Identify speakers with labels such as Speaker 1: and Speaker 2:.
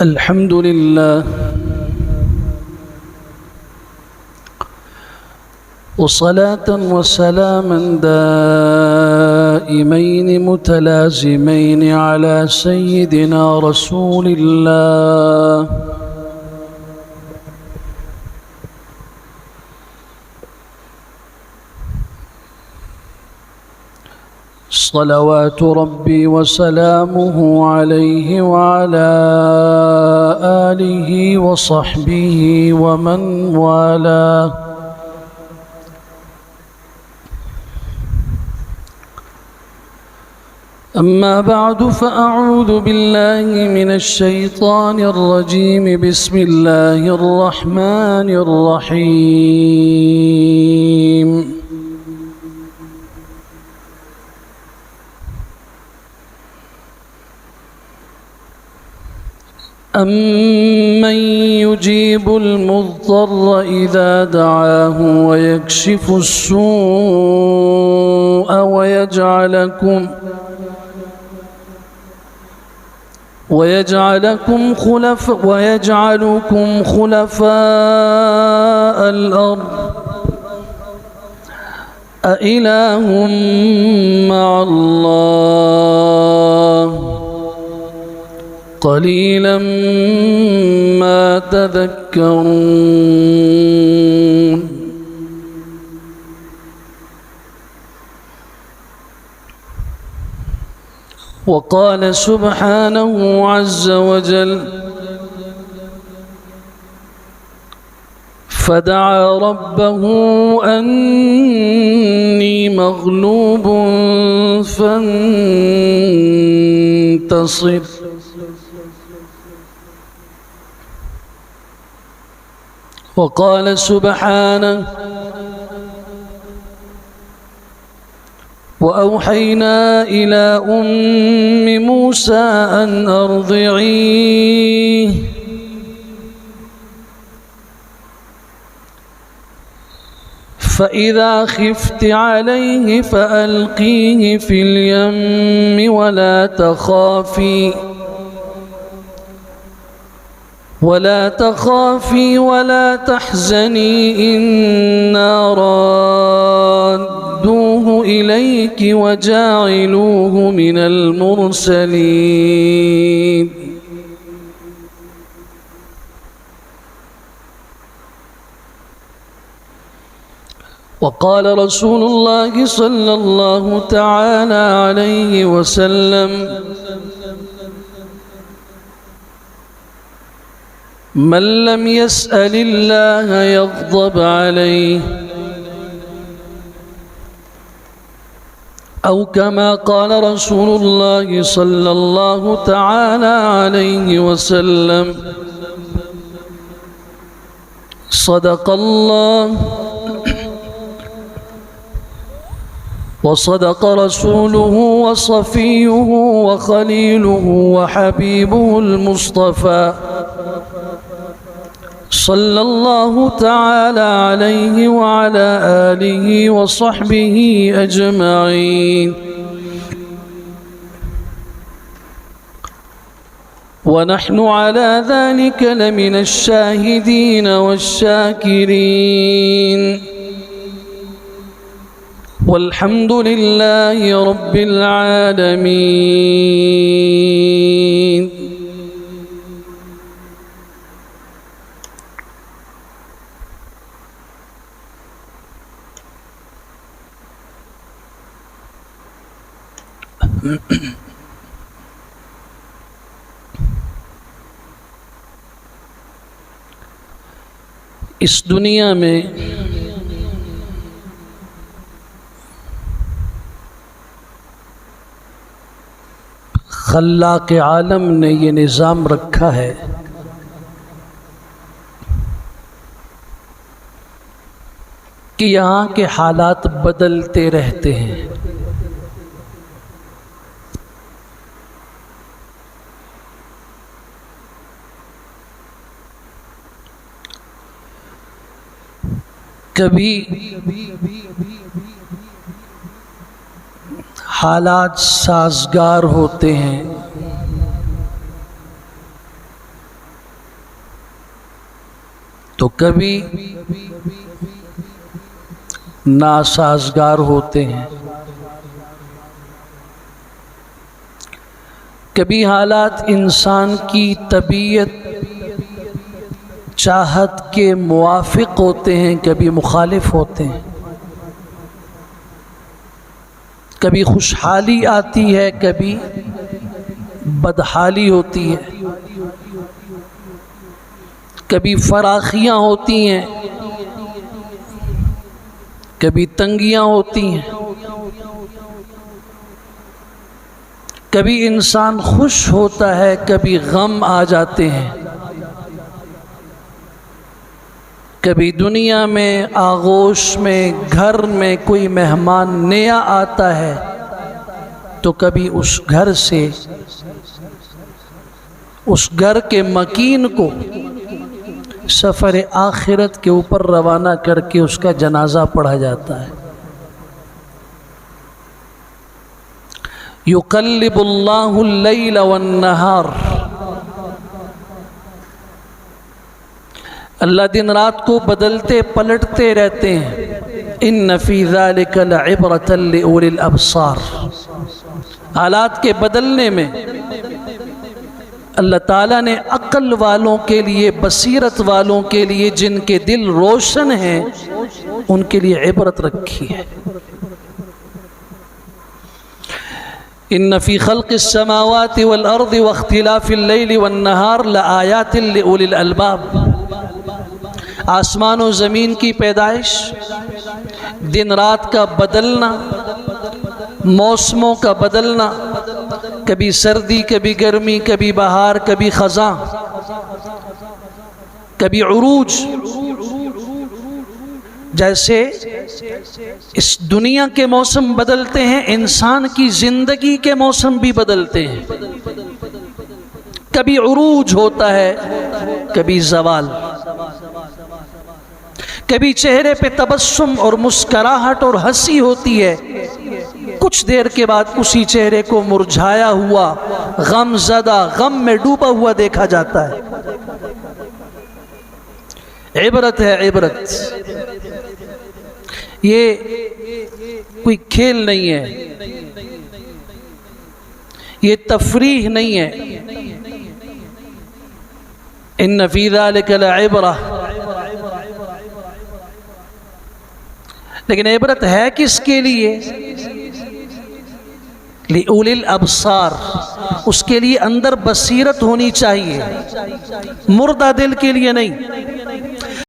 Speaker 1: الحمد لله وصلاة وسلاما دائمين متلازمين على سيدنا رسول الله صلوات ربي وسلامه عليه وعلى آله وصحبه ومن والاه. أما بعد فأعوذ بالله من الشيطان الرجيم. بسم الله الرحمن الرحيم. أمن يجيب المضطر إذا دعاه ويكشف السوء ويجعلكم ويجعلكم خلف ويجعلكم خلفاء الأرض أإله مع الله قليلا ما تذكرون. وقال سبحانه عز وجل فدعا ربه أني مغلوب فانتصر. وقال سبحانه وأوحينا إلى أم موسى أن أرضعيه فإذا خفت عليه فألقيه في اليم ولا تخافي. ولا تخافي ولا تحزني إنا رادوه إليك وجاعلوه من المرسلين. وقال رسول الله صلى الله تعالى عليه وسلم من لم يسأل الله يغضب عليه. أو كما قال رسول الله صلى الله تعالى عليه وسلم صدق الله وصدق رسوله وصفيه وخليله وحبيبه المصطفى. صلى الله تعالى عليه وعلى آله وصحبه أجمعين. ونحن على ذلك لمن الشاهدين والشاكرين. والحمد لله رب العالمين. اس دنیا میں خلاق کے عالم نے یہ نظام رکھا ہے کہ یہاں کے حالات بدلتے رہتے ہیں۔ کبھی حالات سازگار ہوتے ہیں۔ تو کبھی ناسازگار ہوتے ہیں۔ کبھی حالات انسان کی طبیعت چاہت کے موافق ہوتے ہیں، کبھی مخالف ہوتے ہیں۔ کبھی خوشحالی آتی ہے، کبھی بدحالی ہوتی ہے۔ کبھی فراخیاں ہوتی ہیں، کبھی تنگیاں ہوتی ہیں۔ کبھی انسان خوش ہوتا ہے، کبھی غم آ جاتے ہیں۔ کبھی دنیا میں، آغوش میں، گھر میں کوئی مہمان نیا آتا ہے، تو کبھی اس گھر سے، اس گھر کے مکین کو سفر آخرت کے اوپر روانہ کر کے اس کا جنازہ پڑھا جاتا ہے۔ یقلب اللہ اللیل والنہار۔ اللہ دن رات کو بدلتے پلٹتے رہتے ہیں۔ ان ذالک لعبرت لاول الابصار۔ حالات کے بدلنے میں اللہ تعالیٰ نے عقل والوں کے لیے، بصیرت والوں کے لیے جن کے دل روشن ہیں، ان کے لیے عبرت رکھی ہے۔ ان فی خلق السماوات والارض واختلاف اللیل والنہار لآیات لأولی الالباب۔ آسمان و زمین کی پیدائش، دن رات کا بدلنا، موسموں کا بدلنا، کبھی سردی، کبھی گرمی، کبھی بہار، کبھی خزاں، کبھی عروج، جیسے اس دنیا کے موسم بدلتے ہیں، انسان کی زندگی کے موسم بھی بدلتے ہیں۔ کبھی عروج ہوتا ہے، کبھی زوال۔ کبھی چہرے پہ تبسم اور مسکراہٹ اور ہنسی ہوتی ہے۔ کچھ دیر کے بعد اسی چہرے کو مرجھایا ہوا، غم زدہ، غم میں ڈوبا ہوا دیکھا جاتا ہے۔ عبرت ہے عبرت۔ یہ کوئی کھیل نہیں ہے۔ یہ تفریح نہیں ہے۔ ان نفیدہ لعبرہ۔ لیکن عبرت ہے کس کے لیے؟ لِعُلِ الْأَبْصَار، اس کے لیے اندر بصیرت ہونی چاہیے۔ مردہ دل کے لیے نہیں۔